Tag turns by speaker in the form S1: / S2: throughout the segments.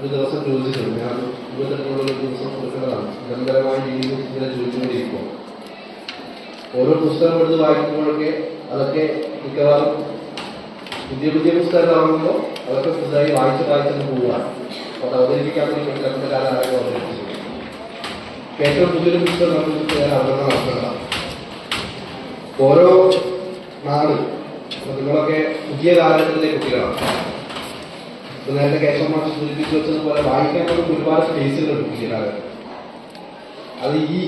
S1: ഒരു ദിവസം ചോദിച്ചിട്ടുണ്ട്. ഞാൻ ഇരുപത്തെട്ടിനുള്ള ദിവസം കൊടുക്കുന്നതാണ്. നിരന്തരമായ രീതിയിൽ ഇങ്ങനെ ചോദിച്ചുകൊണ്ടിരിക്കുക ഓരോ പുസ്തകം എടുത്ത് വായിക്കുമ്പോഴൊക്കെ അതൊക്കെ മിക്കവാറും പുതിയ പുതിയ പുസ്തകം ഇറങ്ങുമ്പോൾ അതൊക്കെ പുതുതായി വായിച്ച് വായിച്ചെന്ന് പോവുകയാണ്. അപ്പോൾ അത് അവതരിപ്പിക്കാൻ വേണ്ടി കിടക്കുന്ന കാലമായിട്ട് അവതരിപ്പിച്ചു ഏറ്റവും പുതിയൊരു പുസ്തകം നമുക്ക് ഞാൻ അവതരണം നടത്തുന്നതാണ് ഓരോ നാട് നിങ്ങളൊക്കെ പുതിയ കാലഘട്ടത്തിലെ കുട്ടികളാണ്. നേരത്തെ കേശവ മാഷ് സൂചിപ്പിച്ചു വെച്ചതുപോലെ വായിക്കാൻ നമുക്ക് ഒരുപാട് സ്പേസുകളുണ്ട് പുതിയ അത് ഈ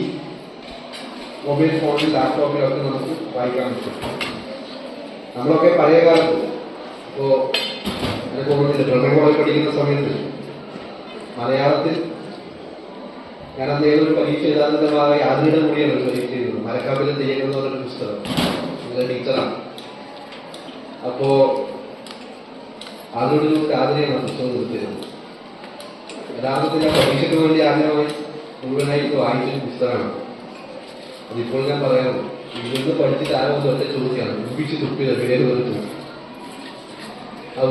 S1: മൊബൈൽ ഫോണിൽ ലാപ്ടോപ്പിലൊക്കെ നമുക്ക് വായിക്കാൻ പറ്റും. നമ്മളൊക്കെ പഴയ കാലത്ത് ഇപ്പോ എനിക്ക് ഓർമ്മയില്ല ബ്രഹ്മ കോളേജ് പഠിക്കുന്ന സമയത്ത് മലയാളത്തിൽ ഞാൻ അന്ന് ഏതൊരു പരീക്ഷ എഴുതാതിന്റെ ഭാഗമായി ആദ്യയുടെ കൂടിയാണ് പരീക്ഷ ചെയ്തത് മരക്കാപ്പിലെ തെയ്യം എന്ന് പറഞ്ഞൊരു പുസ്തകം. ടീച്ചറാണ് അപ്പോ ആദ്യയുടെ നമുക്ക് ആദ്യമാണ് ആ പുസ്തകം കൊടുത്തിരുന്നത് യഥാർത്ഥത്തിൽ പരീക്ഷയ്ക്ക് വേണ്ടി ആദ്യമായി മുഴുവനായിട്ട് വായിച്ചൊരു പുസ്തകമാണ്. അതിപ്പോൾ ഞാൻ പറയാം ഇരുന്ന് പഠിച്ചിട്ട് ആരോ ഒറ്റ ചോദിച്ചാണ് ഉപ്പിച്ച് തുപ്പിയത് പേര് ഒരു ചോദിച്ചു ആ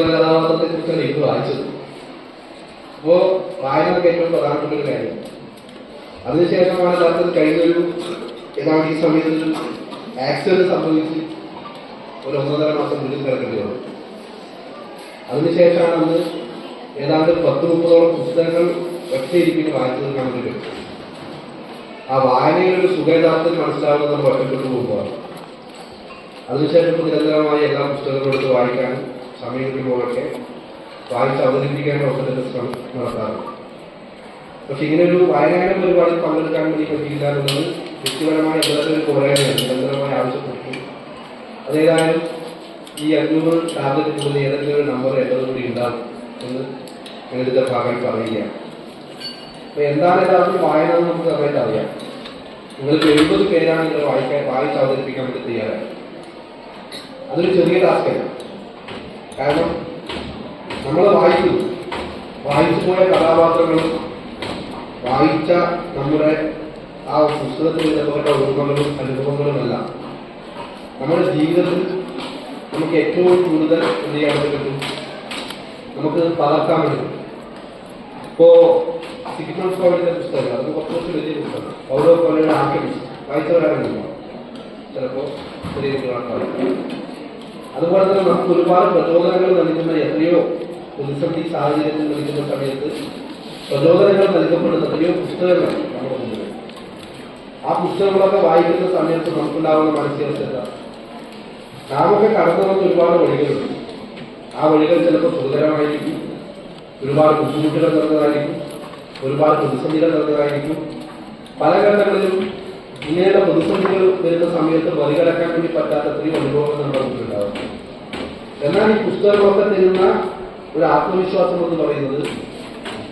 S1: എന്ന കഥാപാത്രത്തെ കുറിച്ചാണ് ഇത് വായിച്ചത്. അപ്പോ വായനക്ക് ഏറ്റവും പ്രധാനപ്പെട്ട ഒരു കാര്യം. അതിനുശേഷമാണ് യഥാർത്ഥത്തിൽ കഴിഞ്ഞൊരു ഏതാണ്ട് ഈ സമയത്ത് ഒരു ആക്സിഡന്റ് സംഭവിച്ച് ഒരു ഒന്നര മാസം വീട്ടിൽ കിടക്കേണ്ടി വന്നു. അതിനുശേഷമാണ് അന്ന് ഏതാണ്ട് പത്ത് മുപ്പതോളം പുസ്തകങ്ങൾ ഒറ്റയിരിപ്പിന് വായിച്ചത് കണ്ടിട്ട് ആ വായനയുടെ ഒരു സുഖയഥാർത്ഥത്തിൽ മനസ്സിലാവുന്നത് നമ്മൾ ഒറ്റപ്പെട്ടു പോകുമ്പോൾ അതിനുശേഷം നിരന്തരമായ എല്ലാ പുസ്തകങ്ങളും എടുത്ത് വായിക്കാനും സമയം കിട്ടുമ്പോഴൊക്കെ വായിച്ച് അവതരിപ്പിക്കാനും അവസരത്തിൽ ശ്രമം നടത്താറുണ്ട്. പക്ഷെ ഇങ്ങനൊരു ഒരു വായനയുടെ പരിപാടിയിൽ പങ്കെടുക്കാൻ വേണ്ടി പറ്റിയില്ല എന്നുള്ളത് വ്യക്തിപരമായ ഇടത്തിൽ പോരായ്മയാണ് നിരന്തരമായി ആവശ്യപ്പെട്ടു അതേതായാലും ഈ അഞ്ഞൂറ് ടാർഗറ്റ് കൂടുതൽ ഏതെങ്കിലും ഒരു നമ്പർ എന്റെ കൂടി ഉണ്ടാകും എന്ന് നിങ്ങളുടെ ഭാഗം പറയുകയാണ്. അപ്പൊ എന്താണ് എല്ലാവർക്കും വായന എന്ന് നമുക്ക് നന്നായിട്ട് അറിയാം. നിങ്ങൾക്ക് എഴുപത് പേരാണ് നിങ്ങൾ വായിക്കാൻ വായിച്ച് അവതരിപ്പിക്കാൻ വേണ്ടി തയ്യാറായി അതൊരു ചെറിയ ടാസ്കല്ല കാരണം നമ്മൾ വായിക്കുന്നു വായിച്ചു പോയ കഥാപാത്രങ്ങളും വായിച്ച നമ്മുടെ ആ പുസ്തകത്തിൽ ബന്ധപ്പെട്ട ഓർമ്മകളും അനുഭവങ്ങളുമല്ല നമ്മുടെ ജീവിതത്തിൽ നമുക്ക് ഏറ്റവും കൂടുതൽ എന്ത് ചെയ്യാൻ പറ്റും നമുക്ക് പകർത്താൻ പറ്റും ഇപ്പോ സിഗ്മണ്ട് ഫ്രോയിഡിന്റെ പുസ്തകം അത് കുറച്ച് കുറച്ച് വലിയ പുസ്തകം ഓരോ പോലെയുള്ള ആർക്കിമിസ്റ്റ് വായിച്ചവരാണെന്നില്ല ചിലപ്പോ ചെറിയ കുട്ടികളാണ് അതുപോലെ തന്നെ നമുക്ക് ഒരുപാട് പ്രചോദനങ്ങൾ നൽകുന്ന എത്രയോ പ്രതിസന്ധി സാഹചര്യത്തിൽ നൽകുന്ന സമയത്ത് പ്രചോദനങ്ങൾ നൽകപ്പെടുന്ന എത്രയോ പുസ്തകങ്ങൾ നമ്മൾ ആ പുസ്തകങ്ങളൊക്കെ വായിക്കുന്ന സമയത്ത് നമുക്കുണ്ടാകുന്ന മാനസികാവസ്ഥ നാമൊക്കെ കടന്നു വന്ന ഒരുപാട് വഴികളുണ്ട്. ആ വഴികൾ ചിലപ്പോൾ സുഖകരമായിരിക്കും. ഒരുപാട് ബുദ്ധിമുട്ടുകൾ നിറഞ്ഞതായിരിക്കും ഒരുപാട് പ്രതിസന്ധികൾ നിറഞ്ഞതായിരിക്കും പല ഘട്ടങ്ങളിലും ഇങ്ങനെയുള്ള പ്രതിസന്ധികൾ വരുന്ന സമയത്ത് മറികടക്കാൻ വേണ്ടി പറ്റാത്ത എത്രയും അനുഭവങ്ങൾ നമ്മുടെ മുന്നിലുണ്ടാവും എന്നാൽ ഈ പുസ്തകങ്ങളൊക്കെ തരുന്ന ഒരു ആത്മവിശ്വാസം എന്ന് പറയുന്നത്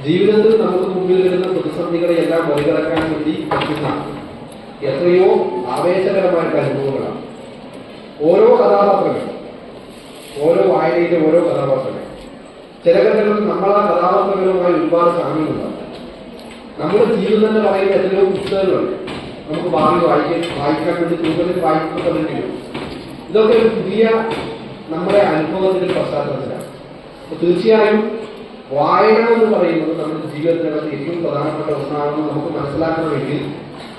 S1: ജീവിതത്തിൽ നമുക്ക് മുമ്പിൽ വരുന്ന പ്രതിസന്ധികളെ എല്ലാം മറികടക്കാൻ വേണ്ടി പറ്റുന്ന എത്രയോ ആവേശകരമായിട്ടുള്ള അനുഭവങ്ങളാണ്. ഓരോ കഥാപാത്രങ്ങൾ ഓരോ വായനയിലെ ഓരോ കഥാപാത്രങ്ങൾ ചില ഘട്ടങ്ങളിൽ നമ്മൾ ആ കഥാപാത്രങ്ങളുമായി ഒരുപാട് സാമ്യമുണ്ടാകും നമ്മുടെ ജീവിതം തന്നെ പറയുന്ന എത്രയോ പുസ്തകങ്ങളുണ്ട്. നമുക്ക് ഭാവി വായിക്കാൻ വായിക്കാൻ വേണ്ടി കൂടുതൽ വായിക്കപ്പെട്ടിരിക്കും ഇതൊക്കെ ഒരു പുതിയ നമ്മുടെ അനുഭവത്തിന്റെ പശ്ചാത്തലത്തിലാണ്. തീർച്ചയായും വായന എന്ന് പറയുന്നത് നമ്മുടെ ജീവിതത്തിനകത്ത് ഏറ്റവും പ്രധാനപ്പെട്ട ഒന്നാണെന്ന് നമുക്ക് മനസ്സിലാക്കണമെങ്കിൽ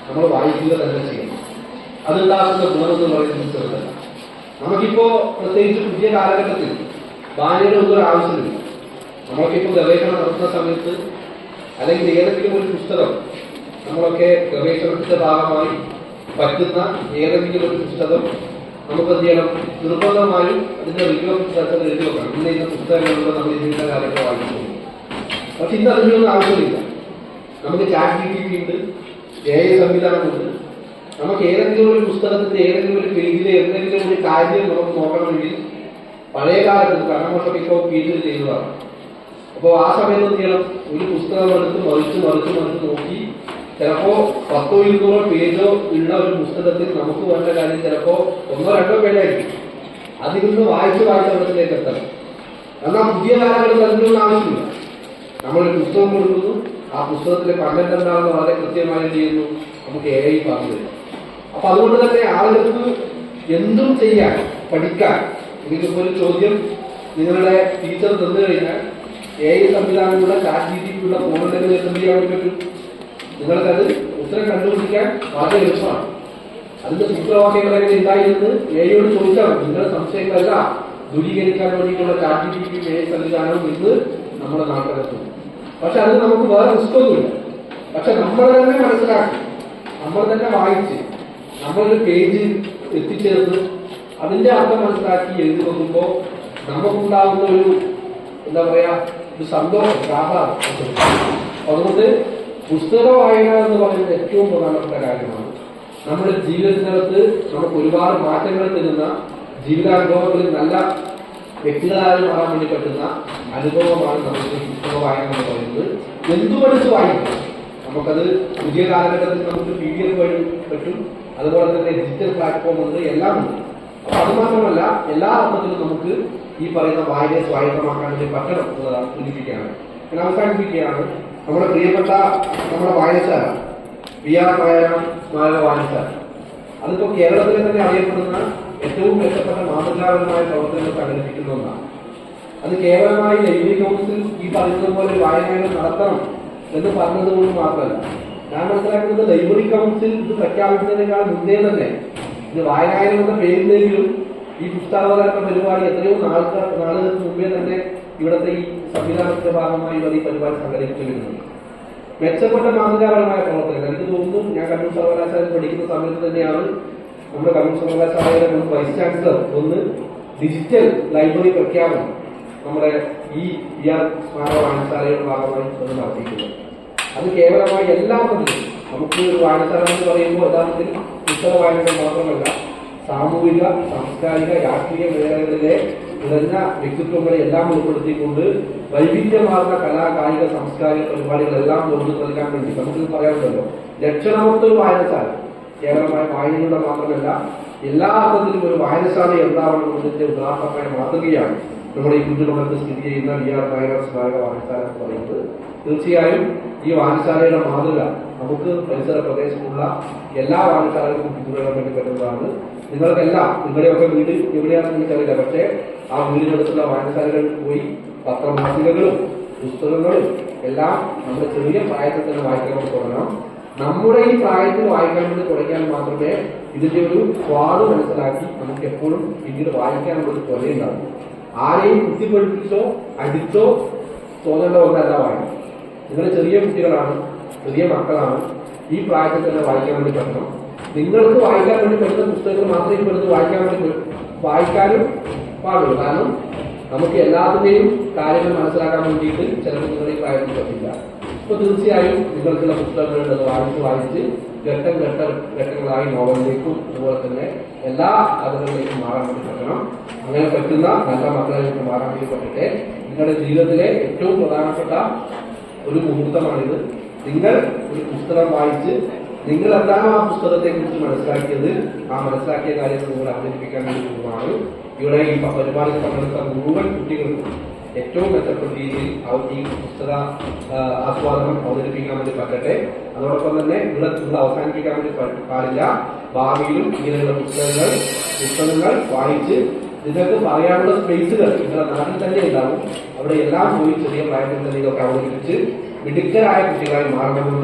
S1: നമ്മൾ വായിക്കുക തന്നെ ചെയ്യണം. അതുണ്ടാകുന്ന ഗുണമെന്ന് പറയുന്നത് ചെറുതല്ല. നമുക്കിപ്പോ പ്രത്യേകിച്ച് പുതിയ കാലഘട്ടത്തിൽ ബാല്യയുടെ ഒന്നും ആവശ്യമില്ല. നമ്മൾക്കിപ്പോ ഗവേഷണം നടത്തുന്ന സമയത്ത് അല്ലെങ്കിൽ ഏതെങ്കിലും ഒരു പുസ്തകം നമ്മളൊക്കെ ഗവേഷണത്തിന്റെ ഭാഗമായി പറ്റുന്ന ഏതെങ്കിലും ഒരു പുസ്തകം നമുക്ക് എന്ത് ചെയ്യണം? നിർബന്ധമായും അതിന്റെ റിവ്യൂ ചർച്ച എഴുതി വെക്കണം. ഇന്ന ഇന്ന പുസ്തകങ്ങളിലൂടെ നമ്മൾ ഇതിന്റെ കാലത്ത് വായിച്ചു. പക്ഷെ ഇന്ന് അതിനൊന്നും ആവശ്യമില്ല. നമുക്ക് ചാറ്റ് ജി പി ഉണ്ട് എ സംവിധാനമുണ്ട് നമുക്ക് ഏതെങ്കിലും ഒരു പുസ്തകത്തിന്റെ ഏതെങ്കിലും ഒരു പേജിലെ എന്തെങ്കിലും ഒരു കാര്യം നമുക്ക് നോക്കണമെങ്കിൽ പഴയ കാലത്ത് കണ്ണമൊക്കെ ഇപ്പോൾ പി എച്ച് ചെയ്തതാണ്. അപ്പോൾ ആ സമയത്ത് എന്ത് ചെയ്യണം? ഒരു പുസ്തകം എടുത്ത് മറിച്ച് മറിച്ച് മറിച്ച് നോക്കി. ചിലപ്പോ പത്തോ ഇരുന്നൂറോ പേജോ ഉള്ള ഒരു പുസ്തകത്തിൽ നമുക്ക് വേണ്ട കാര്യം ചിലപ്പോ ഒന്നോ രണ്ടോ പേജായിരിക്കും. അതിരുന്ന് വായിച്ച് വായിച്ച് അവിടത്തിലേക്ക് എത്തണം. എന്നാൽ പുതിയ കാലങ്ങളിൽ അതിനൊന്നും ആവശ്യമില്ല. നമ്മളൊരു പുസ്തകം കൊടുക്കുന്നു. ആ പുസ്തകത്തിലെ കണ്ടന്റ് എന്താണെന്ന് വളരെ കൃത്യമായി ചെയ്യുന്നു? നമുക്ക് ഐ പറഞ്ഞു തരും. അപ്പൊ അതുകൊണ്ട് തന്നെ ആളുകൾക്ക് എന്തും ചെയ്യാൻ പഠിക്കാൻ നിങ്ങൾക്ക് ഒരു ചോദ്യം നിങ്ങളുടെ ടീച്ചർ തന്നു കഴിഞ്ഞാൽ എ ഐ സംവിധാനമുള്ള ചാറ്റ് ജി ടി എന്ത് ചെയ്യാൻ പറ്റും? നിങ്ങൾക്കത് ഉത്തരം കണ്ടുപിടിക്കാൻ വളരെ എളുപ്പമാണ്. അതിന്റെ സൂത്രവാക്യങ്ങൾ എങ്ങനെ ഉണ്ടായിരുന്നു എയോട് ചോദിച്ചാൽ നിങ്ങളുടെ സംശയങ്ങളല്ല ദൂരീകരിക്കാൻ വേണ്ടിയിട്ടുള്ള ചാറ്റ് ജി എ സംവിധാനവും ഇന്ന് നമ്മുടെ നാട്ടിലെത്തും. പക്ഷെ അത് നമുക്ക് വേറെ റിസ്ക് ഒന്നുമില്ല. പക്ഷെ നമ്മൾ തന്നെ മനസ്സിലാക്കി. നമ്മൾ തന്നെ വായിച്ച് നമ്മളൊരു പേജ് എത്തിച്ചേർന്ന് അതിന്റെ അർത്ഥം മനസ്സിലാക്കി എഴുതി നോക്കുമ്പോൾ നമുക്കുണ്ടാകുന്ന ഒരു എന്താ പറയാ ഒരു സന്തോഷം ആഹ്ലാദം. അതുകൊണ്ട് പുസ്തക വായന എന്ന് പറയുന്നത് ഏറ്റവും പ്രധാനപ്പെട്ട കാര്യമാണ്. നമ്മുടെ ജീവിതത്തിനകത്ത് നമുക്ക് ഒരുപാട് മാറ്റങ്ങൾ തരുന്ന ജീവിതാനുഭവങ്ങളിൽ നല്ല വ്യക്തികളായി മാറാൻ വേണ്ടി പറ്റുന്ന അനുഭവമാണ് നമുക്ക് പുസ്തക വായന എന്ന് പറയുന്നത്. എന്തു പഠിച്ച് വായിക്കും? നമുക്കത് പുതിയ കാലഘട്ടത്തിൽ നമുക്ക് പി ഡി എഫ് വഴി പറ്റും. അതുപോലെ തന്നെ ഡിജിറ്റൽ പ്ലാറ്റ്ഫോം ഉണ്ട് എല്ലാം ഉണ്ട്. അപ്പൊ അത് മാത്രമല്ല എല്ലാ അർത്ഥത്തിലും നമുക്ക് ഈ പറയുന്ന വായനയെ സ്വായത്തമാക്കാൻ വേണ്ടി പറ്റണം എന്നതാണ് സൂചിപ്പിക്കുകയാണ് ഞാൻ അവസാനിപ്പിക്കുകയാണ് നമ്മുടെ പ്രിയപ്പെട്ട നമ്മുടെ വായനശാല വി ആർ നായര സ്മാരക വായനശാല. അതിപ്പോ കേരളത്തിലെ തന്നെ അറിയപ്പെടുന്ന ഏറ്റവും മെച്ചപ്പെട്ട മാതൃകാപരമായ പ്രവർത്തനങ്ങൾ സംഘടിപ്പിക്കുന്ന ഒന്നാണ്. അത് കേവലമായി ലൈബ്രറി കൗൺസിൽ ഈ പറയുന്നത് പോലെ വായനകൾ നടത്തണം എന്ന് പറഞ്ഞതുകൊണ്ട് മാത്രമല്ല ഞാൻ മനസ്സിലാക്കുന്നത് ലൈബ്രറി കൗൺസിൽ ഇത് പ്രഖ്യാപിക്കുന്നതിനേക്കാൾ മുന്നേ തന്നെ ഇത് വായനായനം എന്ന പേരിലെങ്കിലും ഈ പുസ്തകാവതരണ പരിപാടി എത്രയോ നാൾക്ക് നാളുകൾക്ക് മുമ്പേ തന്നെ ഇവിടുത്തെ ഈ സംവിധാനത്തിന്റെ ഭാഗമായി ഇവർ ഈ പരിപാടി സംഘടിപ്പിച്ചു വരുന്നുണ്ട് മെച്ചപ്പെട്ട മാതൃകാപരമായ പ്രവർത്തനങ്ങൾ. എനിക്ക് തോന്നുന്നു ഞാൻ കണ്ണൂർ സർവകലാശാലയിൽ പഠിക്കുന്ന സമയത്ത് തന്നെയാണ് നമ്മുടെ കണ്ണൂർ സർവകലാശാലയുടെ മുൻ വൈസ് ചാൻസലർ ഒന്ന് ഡിജിറ്റൽ ലൈബ്രറി പ്രഖ്യാപനം നമ്മുടെ ഈ വി സ്മാരക വായനശാലയുടെ ഭാഗമായി അത് നടത്തിയിട്ടുള്ളത്. അത് കേവലമായി എല്ലാം തരത്തിലും നമുക്ക് വായനശാല എന്ന് പറയുമ്പോൾ യഥാർത്ഥത്തിൽ പുസ്തക വായനകൾ മാത്രമല്ല സാമൂഹിക സാംസ്കാരിക രാഷ്ട്രീയ മേഖലകളിലെ നിറഞ്ഞ വ്യക്തിത്വങ്ങളെ എല്ലാം ഉൾപ്പെടുത്തിക്കൊണ്ട് വൈവിധ്യമാർന്ന കലാ കായിക സാംസ്കാരിക പരിപാടികളെല്ലാം തുറന്നു നൽകാൻ വേണ്ടി നമുക്ക് പറയാനുണ്ടല്ലോ. ലക്ഷണമൊത്ത ഒരു വായനശാല. കേവലമായ വായനയുടെ മാത്രമല്ല എല്ലാ അർത്ഥത്തിലും ഒരു വായനശാല എന്താവണം എന്നതിന്റെ ഉദാഹരണമായ മാതൃകയാണ് നമ്മുടെ ഈ കുഞ്ഞുമകൾക്ക് സ്ഥിതി ചെയ്യുന്ന വി ആർ നായർ സ്മാരക വായനശാല എന്ന് പറയുന്നത് തീർച്ചയായും ഈ വായനശാലയുടെ മാതൃക നമുക്ക് പരിസര പ്രദേശത്തുള്ള എല്ലാ വായനശാലകൾക്കും പിന്തുടരാൻ വേണ്ടി പറ്റുന്നതാണ്. നിങ്ങൾക്കെല്ലാം നിങ്ങളുടെയൊക്കെ വീട് എവിടെയാണെന്ന് എനിക്കറിയില്ല പക്ഷേ ആ വീടിനടുത്തുള്ള വായനശാലകളിൽ പോയി പത്രമാസികകളും പുസ്തകങ്ങളും എല്ലാം നമ്മുടെ ചെറിയ പ്രായത്തിൽ തന്നെ വായിക്കാൻ വേണ്ടി തുടങ്ങണം. നമ്മുടെ ഈ പ്രായത്തിൽ വായിക്കാൻ വേണ്ടി തുടങ്ങിയാൽ മാത്രമേ ഇതിന്റെ ഒരു സ്വാദ് മനസ്സിലാക്കി നമുക്ക് എപ്പോഴും പിന്നീട് വായിക്കാനുള്ള ഒരു ത്വരയുണ്ടാവും. ആരെയും കുത്തിപ്പഠിപ്പിച്ചോ അടിച്ചോ തോന്നേണ്ട ഒന്നല്ല വായന നിങ്ങൾ ചെറിയ കുട്ടികളാണ് ചെറിയ മക്കളാണ്. ഈ പ്രായത്തിൽ തന്നെ വായിക്കാൻ വേണ്ടി പറ്റണം നിങ്ങൾക്ക് വായിക്കാൻ വേണ്ടി പറ്റുന്ന പുസ്തകങ്ങൾ മാത്രമേ എടുത്ത് വായിക്കാൻ വേണ്ടി. വായിക്കാനും പാടുള്ളൂ. കാരണം നമുക്ക് എല്ലാത്തിന്റെയും കാര്യങ്ങൾ മനസ്സിലാക്കാൻ വേണ്ടിയിട്ട് ചിലപ്പോൾ നിങ്ങളുടെ പ്രായത്തിൽ പറ്റില്ല. അപ്പൊ തീർച്ചയായും നിങ്ങൾക്കുള്ള പുസ്തകങ്ങളുണ്ട്. വായിച്ച് വായിച്ച് ഘട്ടം ഘട്ട ഘട്ടങ്ങളായി നോവലിലേക്കും അതുപോലെ തന്നെ എല്ലാ കഥകളിലേക്കും മാറാൻ വേണ്ടി പറ്റണം. അങ്ങനെ പറ്റുന്ന നല്ല മക്കളിലേക്ക് മാറാൻ വേണ്ടി പറ്റട്ടെ. നിങ്ങളുടെ ജീവിതത്തിലെ ഏറ്റവും പ്രധാനപ്പെട്ട ഒരു മുഹൂർത്തമാണിത്. നിങ്ങൾ ഒരു പുസ്തകം വായിച്ച് നിങ്ങൾ എന്താണ് ആ പുസ്തകത്തെ കുറിച്ച് മനസ്സിലാക്കിയത്? ആ മനസ്സിലാക്കിയ കാര്യങ്ങൾ നിങ്ങൾ അവതരിപ്പിക്കാൻ വേണ്ടി പോകുമാണ് ഇവിടെ ഈ പരിപാടിയിൽ പങ്കെടുത്ത മുഴുവൻ കുട്ടികൾക്കും ഏറ്റവും മെച്ചപ്പെട്ട രീതിയിൽ അവർ ഈ പുസ്തക ആസ്വാദനം അവതരിപ്പിക്കാൻ വേണ്ടി പറ്റട്ടെ. അതോടൊപ്പം തന്നെ ഇവിടെ ഇവിടെ അവസാനിപ്പിക്കാൻ വേണ്ടി പാടില്ല. ഭാവിയിലും ഇങ്ങനെയുള്ള പുസ്തകങ്ങൾ പുസ്തകങ്ങൾ വായിച്ച് നിങ്ങൾക്ക് പറയാനുള്ള സ്പേസുകൾ നിങ്ങളുടെ നാട്ടിൽ തന്നെ ഉണ്ടാവും. അവിടെ എല്ലാം പോയി ചെറിയ പ്രായത്തിൽ തന്നെ ഇതൊക്കെ അവതരിപ്പിച്ച് മിടുക്കരായ കുട്ടികളായി മാറണമെന്ന്